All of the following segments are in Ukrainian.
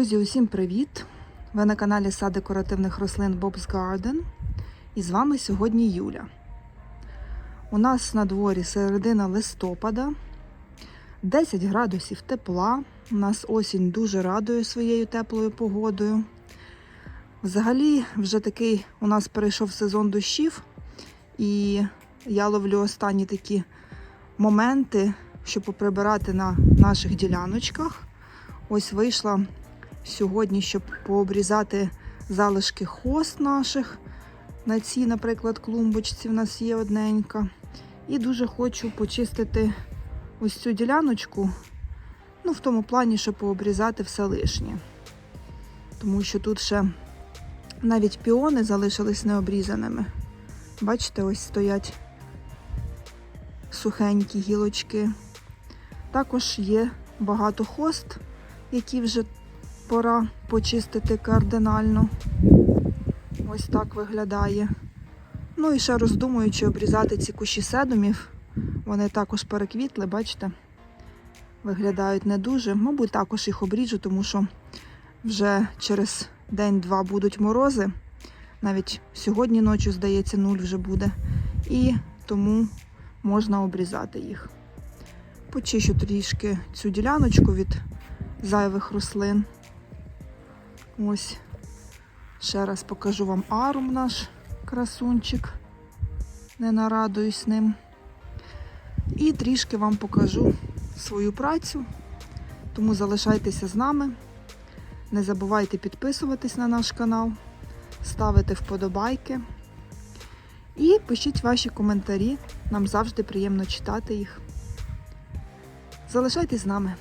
Друзі, усім привіт! Ви на каналі Сад декоративних рослин Bob's Garden. І з вами сьогодні Юля. У нас на дворі середина листопада, 10 градусів тепла. У нас осінь дуже радує своєю теплою погодою. Взагалі, вже такий у нас перейшов сезон дощів, і я ловлю останні такі моменти, щоб поприбирати на наших діляночках. Ось вийшла сьогодні, щоб пообрізати залишки хост наших. На цій, наприклад, клумбочці в нас є одненька. І дуже хочу почистити ось цю діляночку. Ну, в тому плані, щоб пообрізати все лишнє. Тому що тут ще навіть піони залишились необрізаними. Бачите, ось стоять сухенькі гілочки. Також є багато хост, які вже пора почистити кардинально. Ось так виглядає. Ну і ще роздумую, чи обрізати ці кущі седумів. Вони також переквітли, бачите? Виглядають не дуже. Мабуть, також їх обріжу, тому що вже через день-два будуть морози. Навіть сьогодні ночі, здається, нуль вже буде. І тому можна обрізати їх. Почищу трішки цю діляночку від зайвих рослин. Ось. Ще раз покажу вам арум наш красунчик. Не нарадуюсь ним. І трішки вам покажу свою працю. Тому залишайтеся з нами. Не забувайте підписуватись на наш канал, ставити вподобайки. І пишіть ваші коментарі. Нам завжди приємно читати їх. Залишайтесь з нами.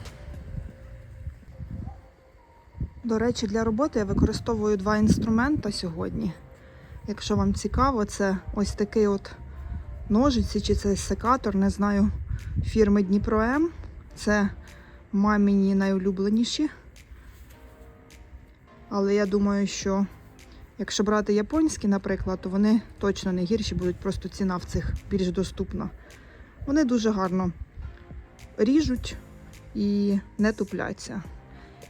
До речі, для роботи я використовую два інструмента сьогодні. Якщо вам цікаво, це ось такий от ножиці чи це секатор, не знаю, фірми Дніпро М. Це маміні найулюбленіші. Але я думаю, що якщо брати японські, наприклад, то вони точно не гірші, будуть просто ціна в цих більш доступна. Вони дуже гарно ріжуть і не тупляться.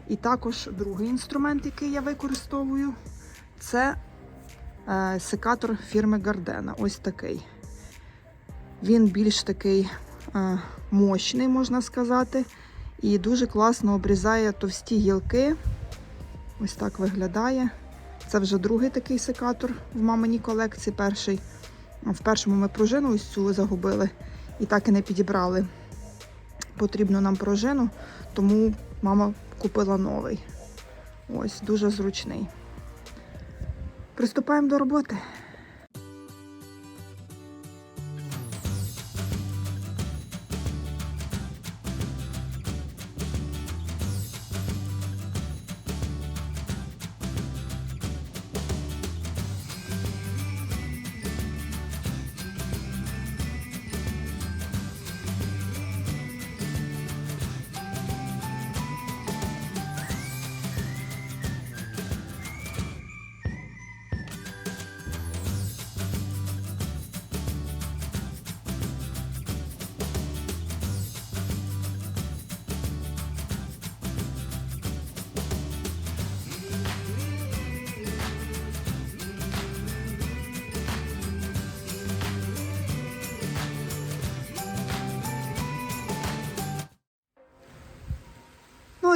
І також другий інструмент, який я використовую, це е, секатор фірми Гардена. Ось такий. Він більш такий е, мощний, можна сказати, і дуже класно обрізає товсті гілки. Ось так виглядає. Це вже другий такий секатор в маминій колекції. Перший. В першому ми пружину ось цю загубили і так і не підібрали. Потрібну нам пружину, тому мама купила новий. Ось, дуже зручний. Приступаємо до роботи.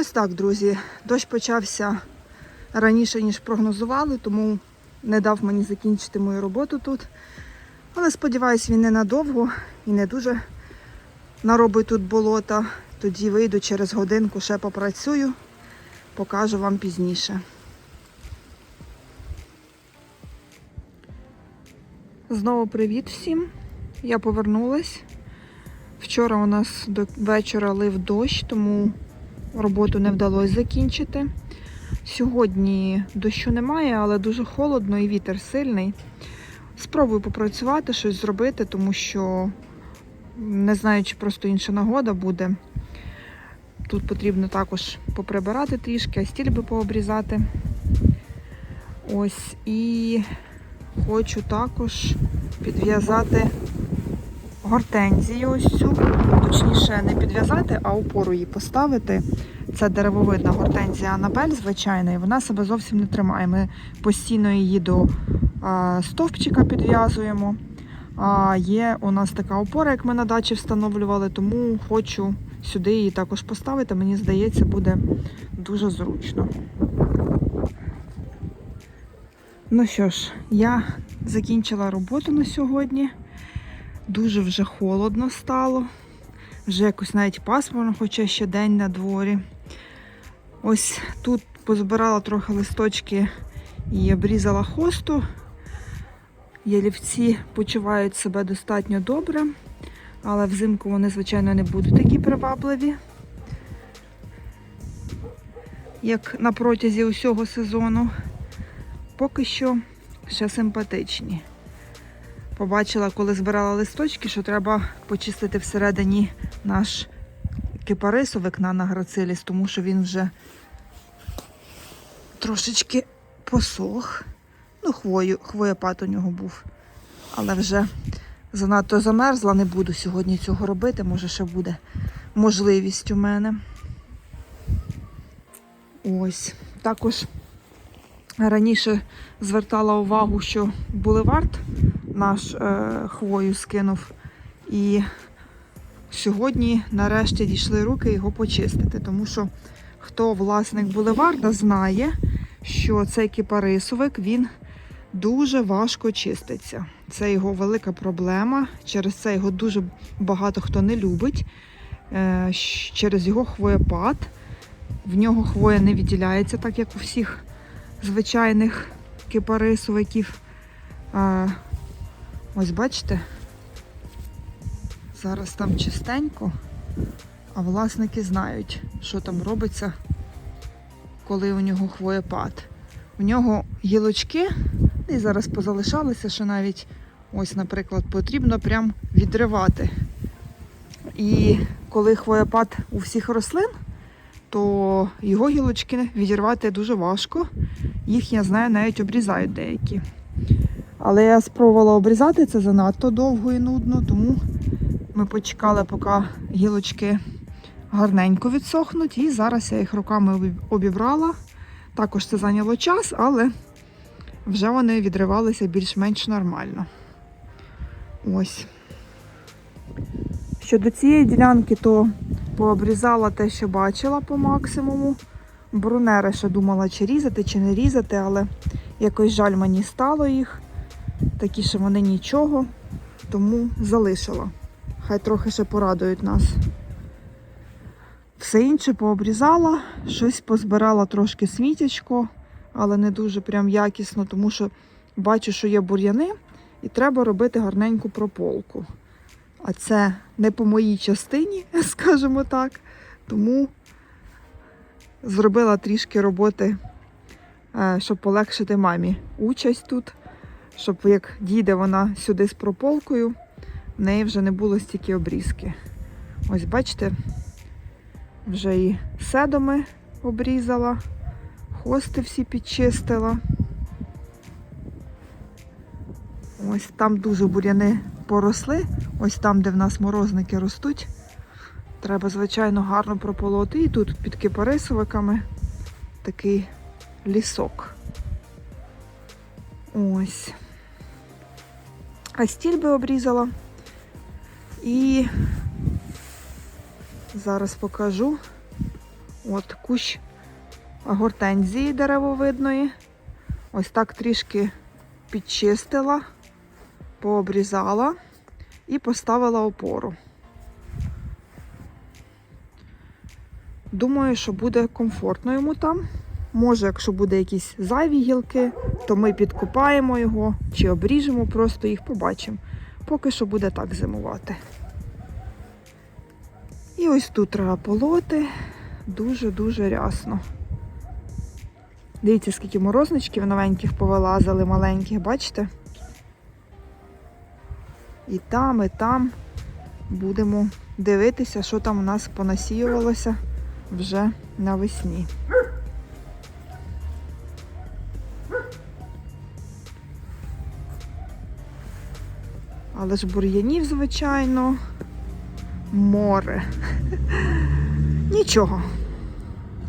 Ось так, друзі. Дощ почався раніше, ніж прогнозували, тому не дав мені закінчити мою роботу тут. Але сподіваюсь, він ненадовго і не дуже наробить тут болота. Тоді вийду через годинку, ще попрацюю, покажу вам пізніше. Знову привіт всім. Я повернулась. Вчора у нас до вечора лив дощ, тому роботу не вдалося закінчити. Сьогодні дощу немає, але дуже холодно і вітер сильний. Спробую попрацювати, щось зробити, тому що не знаю, чи просто інша нагода буде. Тут потрібно також поприбирати трішки, а стільби пообрізати. Ось, і хочу також підв'язати гортензію ось цю, точніше, не підв'язати, а опору її поставити. Це деревовидна гортензія Анабель, звичайна, і вона себе зовсім не тримає. Ми постійно її до стовпчика підв'язуємо. А є у нас така опора, як ми на дачі встановлювали, тому хочу сюди її також поставити. Мені здається, буде дуже зручно. Ну що ж, я закінчила роботу на сьогодні. Дуже вже холодно стало. Вже якось навіть пасмурно, хоча ще день на дворі. Ось тут позбирала трохи листочки і обрізала хосту. Ялівці почувають себе достатньо добре, але взимку вони, звичайно, не будуть такі привабливі, як на протязі усього сезону. Поки що ще симпатичні. Побачила, коли збирала листочки, що треба почистити всередині наш кипарисовик на награциліс, тому що він вже трошечки посох. Ну, хвою, хвоєпад у нього був. Але вже занадто замерзла, не буду сьогодні цього робити. Може, ще буде можливість у мене. Ось. Також раніше звертала увагу, що булевард наш е, хвою скинув. І сьогодні нарешті дійшли руки його почистити, тому що хто власник булеварда знає, що цей кипарисовик він дуже важко чиститься. Це його велика проблема. Через це його дуже багато хто не любить. Е, Через його хвоєпад. В нього хвоя не відділяється, так як у всіх звичайних кипарисовиків. Ось бачите, зараз там чистенько, а власники знають, що там робиться, коли у нього хвоєпад. У нього гілочки, і зараз позалишалися, що навіть ось, наприклад, потрібно прям відривати. І коли хвоєпад у всіх рослин, то його гілочки відірвати дуже важко. Їх, я знаю, навіть обрізають деякі. Але я спробувала обрізати це занадто довго і нудно, тому ми почекали, поки гілочки гарненько відсохнуть, і зараз я їх руками обібрала. Також це зайняло час, але вже вони відривалися більш-менш нормально. Ось. Щодо цієї ділянки, то пообрізала те, що бачила по максимуму. Брунери ще думала, чи різати, чи не різати, але якось жаль мені стало їх. Такі що вони нічого, тому залишила. Хай трохи ще порадують нас. Все інше пообрізала, щось позбирала трошки сміттячко, але не дуже прям якісно, тому що бачу, що є бур'яни, і треба робити гарненьку прополку. А це не по моїй частині, скажімо так. Тому зробила трішки роботи, е, щоб полегшити мамі участь тут щоб як дійде вона сюди з прополкою, в неї вже не було стільки обрізки. Ось бачите, вже і седоми обрізала, хости всі підчистила. Ось там дуже буряни поросли, ось там, де в нас морозники ростуть. Треба, звичайно, гарно прополоти. І тут під кипарисовиками такий лісок. Ось. А стільби обрізала. І зараз покажу. От кущ гортензії деревовидної. Ось так трішки підчистила, пообрізала і поставила опору. Думаю, що буде комфортно йому там. Може, якщо буде якісь зайві гілки, то ми підкопаємо його чи обріжемо, просто їх побачимо. Поки що буде так зимувати. І ось тут треба полоти дуже-дуже рясно. Дивіться, скільки морозничків новеньких повилазили, маленьких, бачите? І там, і там будемо дивитися, що там у нас понасіювалося вже навесні. Але ж бур'янів, звичайно, море. Нічого.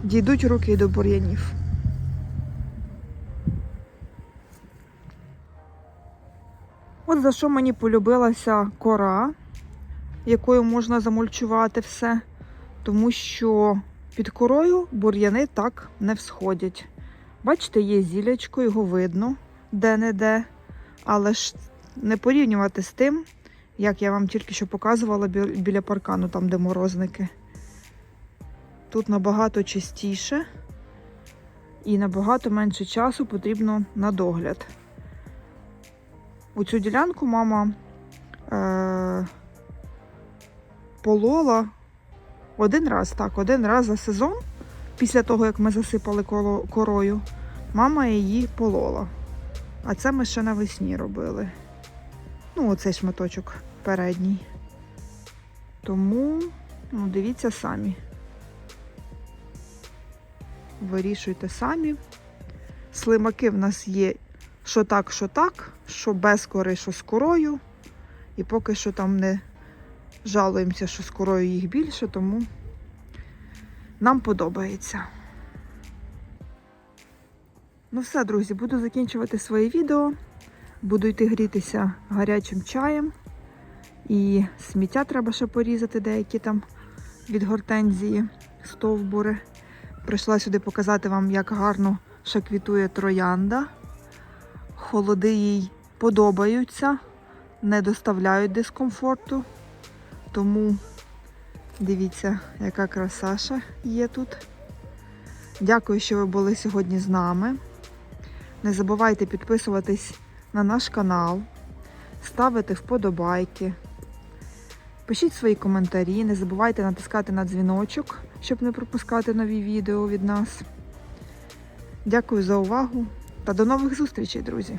дійдуть руки до бур'янів. От за що мені полюбилася кора, якою можна замульчувати все, тому що під корою бур'яни так не всходять. Бачите, є зілячко, його видно де-не-де, але ж не порівнювати з тим, як я вам тільки що показувала біля паркану, там де морозники. Тут набагато чистіше і набагато менше часу потрібно на догляд. У цю ділянку мама е- полола один раз, так, один раз за сезон, після того, як ми засипали корою, мама її полола. А це ми ще навесні робили. Ну, оцей шматочок передній. Тому, ну, дивіться самі. Вирішуйте самі. Слимаки в нас є що так, що так, що без кори, що з корою. І поки що там не жалуємося, що з корою їх більше, тому нам подобається. Ну все, друзі, буду закінчувати своє відео. Буду йти грітися гарячим чаєм. І сміття треба ще порізати, деякі там від гортензії, стовбури. Прийшла сюди показати вам, як гарно ще квітує троянда. Холоди їй подобаються, не доставляють дискомфорту. Тому дивіться, яка краса ще є тут. Дякую, що ви були сьогодні з нами. Не забувайте підписуватись на наш канал, ставити вподобайки. Пишіть свої коментарі, не забувайте натискати на дзвіночок, щоб не пропускати нові відео від нас. Дякую за увагу та до нових зустрічей, друзі!